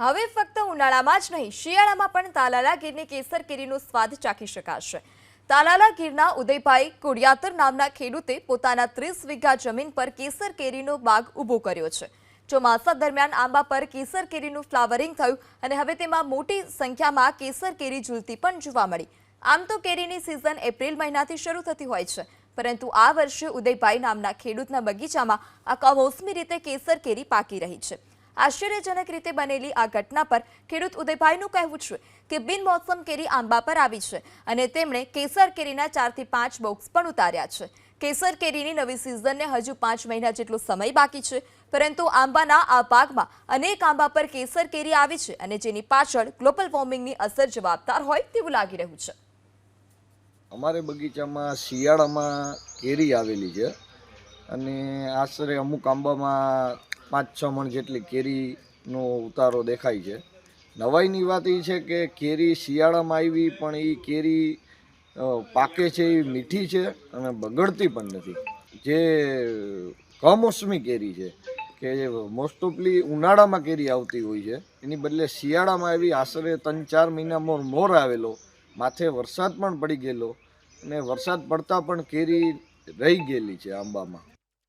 હવે ફક્ત ઉનાળામાં જ નહીં, શિયાળામાં પણ તાલાલા ગીરની કેસર કેરીનો સ્વાદ ચાખી શકાશે. તાલાલા ગીરના ઉદયભાઈ કોડિયાતર નામના ખેડૂતે પોતાના ત્રીસ વીઘા જમીન પર કેસર કેરીનો બાગ ઊભો કર્યો છે. ચોમાસા દરમિયાન આંબા પર કેસર કેરીનું ફ્લાવરિંગ થયું અને હવે તેમાં મોટી સંખ્યામાં કેસર કેરી ઝૂલતી પણ જોવા મળી. આમ તો કેરીની સિઝન એપ્રિલ મહિનાથી શરૂ થતી હોય છે, પરંતુ આ વર્ષે ઉદયભાઈ નામના ખેડૂતના બગીચામાં આ કમોસમી રીતે કેસર કેરી પાકી રહી છે. આશ્ચર્યજનક રીતે બનેલી આ ઘટના પર ખેડૂત ઉદયભાઈનું કહેવું છે કે બિનમોસમ કેરી આંબા પર આવી છે અને તેમણે કેસર કેરીના ચારથી પાંચ બોક્સ પણ ઉતાર્યા છે. કેસર કેરીની નવી સિઝનને હજુ પાંચ મહિના જેટલો સમય બાકી છે, પરંતુ આંબાના આ પાકમાં અનેક આંબા પર કેસર કેરી આવી છે અને જેની પાછળ ગ્લોબલ વોર્મિંગની અસર જવાબદાર હોય તેવું લાગી રહ્યું છે. અમારે બગીચામાં શિયાળામાં કેરી આવેલી છે અને આશરે અમુક આંબામાં પાંચ, છ મણ જેટલી કેરીનો ઉતારો દેખાય છે. નવાઈની વાત એ છે કે કેરી શિયાળામાં આવી, પણ એ કેરી પાકે છે એ મીઠી છે અને બગડતી પણ નથી. જે કમોસમી કેરી છે, કે મોસ્ટ ઓફલી ઉનાળામાં કેરી આવતી હોય છે, એની બદલે શિયાળામાં આવી આશરે ત્રણ, ચાર મહિનામાં મોર આવેલો. માથે વરસાદ પણ પડી ગયેલો અને વરસાદ પડતા પણ કેરી રહી ગયેલી છે આંબામાં.